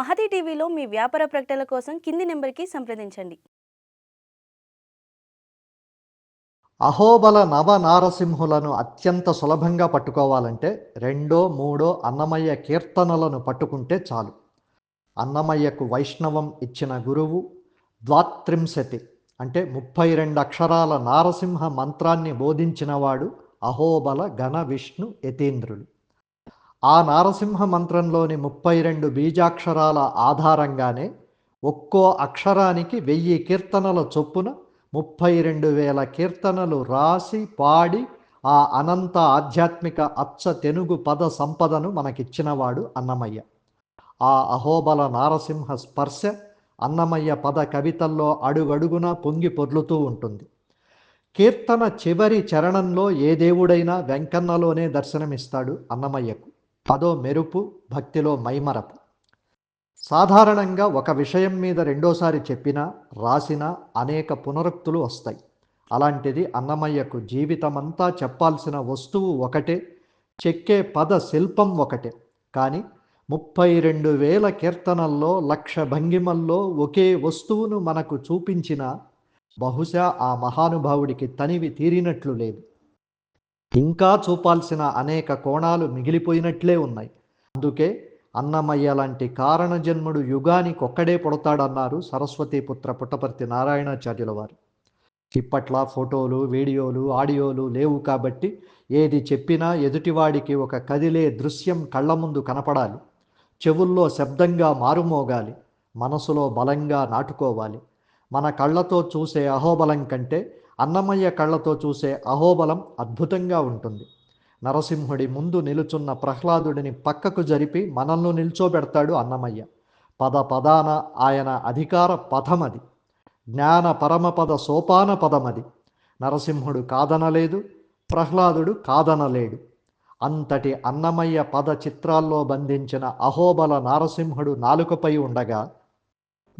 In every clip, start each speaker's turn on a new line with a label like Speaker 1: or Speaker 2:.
Speaker 1: మహతి టీవీలో మీ వ్యాపార ప్రకటనల కోసం కింది నెంబర్కి సంప్రదించండి.
Speaker 2: అహోబల నవ నారసింహులను అత్యంత సులభంగా పట్టుకోవాలంటే రెండో మూడో అన్నమయ్య కీర్తనలను పట్టుకుంటే చాలు. అన్నమయ్యకు వైష్ణవం ఇచ్చిన గురువు ద్వాత్రింశతి అంటే ముప్పై రెండు అక్షరాల నారసింహ మంత్రాన్ని బోధించినవాడు అహోబల ఘన విష్ణు యతీంద్రులు ఆ నారసింహ మంత్రంలోని ముప్పై రెండు బీజాక్షరాల ఆధారంగానే ఒక్కో అక్షరానికి వెయ్యి కీర్తనల చొప్పున ముప్పై రెండు వేల కీర్తనలు రాసి పాడి ఆ అనంత ఆధ్యాత్మిక అచ్చ తెనుగు పద సంపదను మనకిచ్చినవాడు అన్నమయ్య. ఆ అహోబల నారసింహ స్పర్శ అన్నమయ్య పద కవితల్లో అడుగడుగున పొంగి పొర్లుతూ ఉంటుంది. కీర్తన చివరి చరణంలో ఏ దేవుడైనా వెంకన్నలోనే దర్శనమిస్తాడు అన్నమయ్యకు. పదో మెరుపు భక్తిలో మైమరపు. సాధారణంగా ఒక విషయం మీద రెండోసారి చెప్పినా రాసినా అనేక పునరుక్తులు వస్తాయి. అలాంటిది అన్నమయ్యకు జీవితమంతా చెప్పాల్సిన వస్తువు ఒకటే చెక్కే పద శిల్పం ఒకటే. కానీ ముప్పై రెండు వేల కీర్తనల్లో లక్ష భంగిమల్లో ఒకే వస్తువును మనకు చూపించిన బహుశా ఆ మహానుభావుడికి తనివి తీరినట్లు లేదు. ఇంకా చూపాల్సిన అనేక కోణాలు మిగిలిపోయినట్లే ఉన్నాయి. అందుకే అన్నమయ్య లాంటి కారణజన్ముడు యుగానికి ఒక్కడే పుడతాడన్నారు సరస్వతీపుత్ర పుట్టపర్తి నారాయణాచార్యుల వారు. ఇప్పట్లా ఫోటోలు వీడియోలు ఆడియోలు లేవు కాబట్టి ఏది చెప్పినా ఎదుటివాడికి ఒక కదిలే దృశ్యం కళ్ళ ముందు కనపడాలి. చెవుల్లో శబ్దంగా మారుమోగాలి. మనసులో బలంగా నాటుకోవాలి. మన కళ్ళతో చూసే అహోబలం కంటే అన్నమయ్య కళ్ళతో చూసే అహోబలం అద్భుతంగా ఉంటుంది. నరసింహుడి ముందు నిలుచున్న ప్రహ్లాదుడిని పక్కకు జరిపి మనల్ని నిల్చోబెడతాడు అన్నమయ్య. పద పదాన ఆయన అధికార పథమది. జ్ఞాన పరమపద సోపాన పదమది. నరసింహుడు కాదనలేదు ప్రహ్లాదుడు కాదనలేడు. అంతటి అన్నమయ్య పద చిత్రాల్లో బంధించిన అహోబల నారసింహుడు నాలుకపై ఉండగా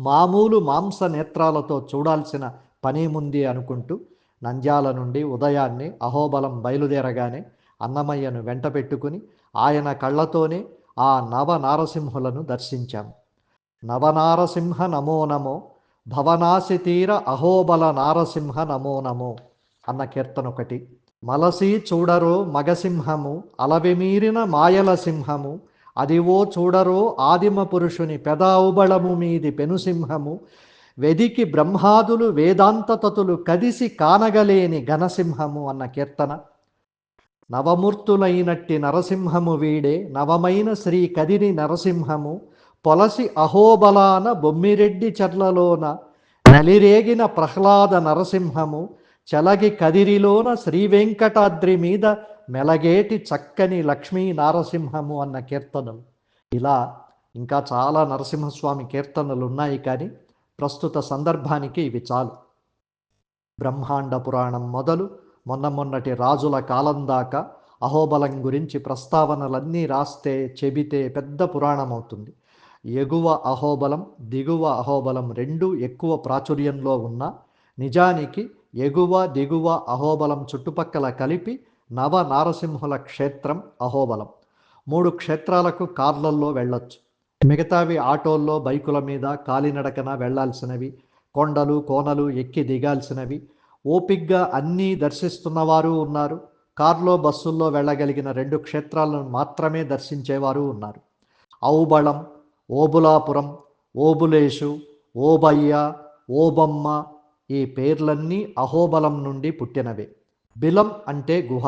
Speaker 2: మామూలు మాంస నేత్రాలతో చూడాల్సిన పనేముంది అనుకుంటూ నంద్యాల నుండి ఉదయాన్నే అహోబలం బయలుదేరగానే అన్నమయ్యను వెంట పెట్టుకుని ఆయన కళ్ళతోనే ఆ నవ నారసింహులను దర్శించాము నవనారసింహ నమో నమో భవనాసి తీర అహోబల నారసింహ నమో నమో అన్న కీర్తన ఒకటి. మలసి చూడరో మగసింహము అలవిమీరిన మాయల సింహము అదివో చూడరో ఆదిమ పురుషుని పెదావుబళము మీది పెనుసింహము వెదికి బ్రహ్మాదులు వేదాంతతతులు కదిసి కానగలేని ఘనసింహము అన్న కీర్తన. నవమూర్తులైనట్టి నరసింహము వీడే నవమైన శ్రీ కదిరి నరసింహము పొలసి అహోబలాన బొమ్మిరెడ్డి చర్లలోన నలిరేగిన ప్రహ్లాద నరసింహము చలగి కదిరిలోన శ్రీ వెంకటాద్రి మీద మెలగేటి చక్కని లక్ష్మీ నారసింహము అన్న కీర్తనలు. ఇలా ఇంకా చాలా నరసింహస్వామి కీర్తనలు ఉన్నాయి కానీ ప్రస్తుత సందర్భానికి ఇవి చాలు. బ్రహ్మాండ పురాణం మొదలు మొన్న మొన్నటి రాజుల కాలం దాకా అహోబలం గురించి ప్రస్తావనలన్నీ రాస్తే చెబితే పెద్ద పురాణం అవుతుంది ఎగువ అహోబలం దిగువ అహోబలం రెండు ఎక్కువ ప్రాచుర్యంలో ఉన్న నిజానికి ఎగువ దిగువ అహోబలం చుట్టుపక్కల కలిపి నవ నారసింహుల క్షేత్రం అహోబలం. మూడు క్షేత్రాలకు కార్లల్లో వెళ్ళొచ్చు. మిగతావి ఆటోల్లో బైకుల మీద కాలినడకన వెళ్ళాల్సినవి కొండలు కోనలు ఎక్కి దిగాల్సినవి. ఓపిగ్గా అన్నీ దర్శిస్తున్నవారు ఉన్నారు. కార్లో బస్సుల్లో వెళ్ళగలిగిన రెండు క్షేత్రాలను మాత్రమే దర్శించేవారు ఉన్నారు. ఔబళం ఓబులాపురం ఓబులేషు ఓబయ్య ఓబమ్మ ఈ పేర్లన్నీ అహోబలం నుండి పుట్టినవే. బిలం అంటే గుహ.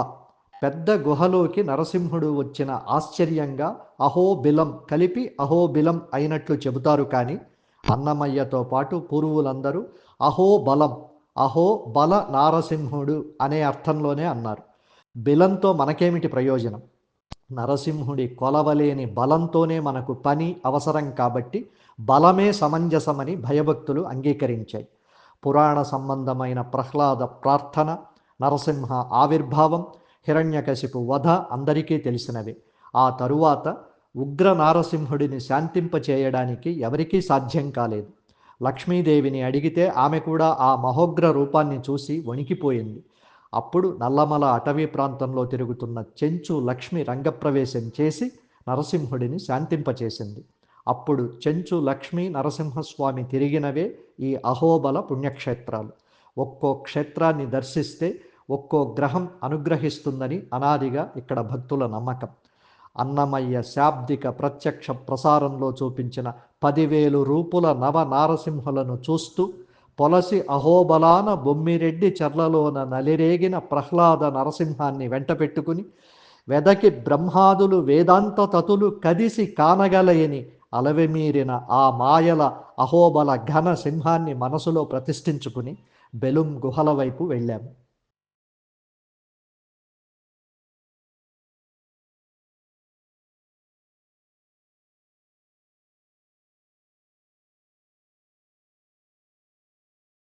Speaker 2: పెద్ద గుహలోకి నరసింహుడు వచ్చిన ఆశ్చర్యంగా అహోబిలం కలిపి అహోబిలం అయినట్లు చెబుతారు కానీ అన్నమయ్యతో పాటు పూర్వులందరూ అహోబలం అహో బల నారసింహుడు అనే అర్థంలోనే అన్నారు. బిలంతో మనకేమిటి ప్రయోజనం? నరసింహుడి కొలవలేని బలంతోనే మనకు పని అవసరం కాబట్టి బలమే సమంజసమని భయభక్తులు అంగీకరించాయి. పురాణ సంబంధమైన ప్రహ్లాద ప్రార్థన నరసింహ ఆవిర్భావం హిరణ్యకశిపు వధ అందరికీ తెలిసినవే. ఆ తరువాత ఉగ్ర నారసింహుడిని శాంతింపచేయడానికి ఎవరికీ సాధ్యం కాలేదు. లక్ష్మీదేవిని అడిగితే ఆమె కూడా ఆ మహోగ్ర రూపాన్ని చూసి వణికిపోయింది. అప్పుడు నల్లమల అటవీ ప్రాంతంలో తిరుగుతున్న చెంచు లక్ష్మి రంగప్రవేశం చేసి నరసింహుడిని శాంతింపచేసింది. అప్పుడు చెంచు లక్ష్మీ నరసింహస్వామి తిరిగినవే ఈ అహోబల పుణ్యక్షేత్రాలు. ఒక్కో క్షేత్రాన్ని దర్శిస్తే ఒక్కో గ్రహం అనుగ్రహిస్తుందని అనాదిగా ఇక్కడ భక్తుల నమ్మకం. అన్నమయ్య శాబ్దిక ప్రత్యక్ష ప్రసారంలో చూపించిన పదివేలు రూపుల నవ నారసింహులను చూస్తూ పొలసి అహోబలాన బొమ్మిరెడ్డి చెర్లలోన నలిరేగిన ప్రహ్లాద నరసింహాన్ని వెంటపెట్టుకుని వెదకి బ్రహ్మాదులు వేదాంత తతులు కదిసి కానగలయని అలవెమీరిన ఆ మాయల అహోబల ఘన సింహాన్ని మనసులో ప్రతిష్ఠించుకుని బెలుం గుహల వైపు వెళ్ళాము.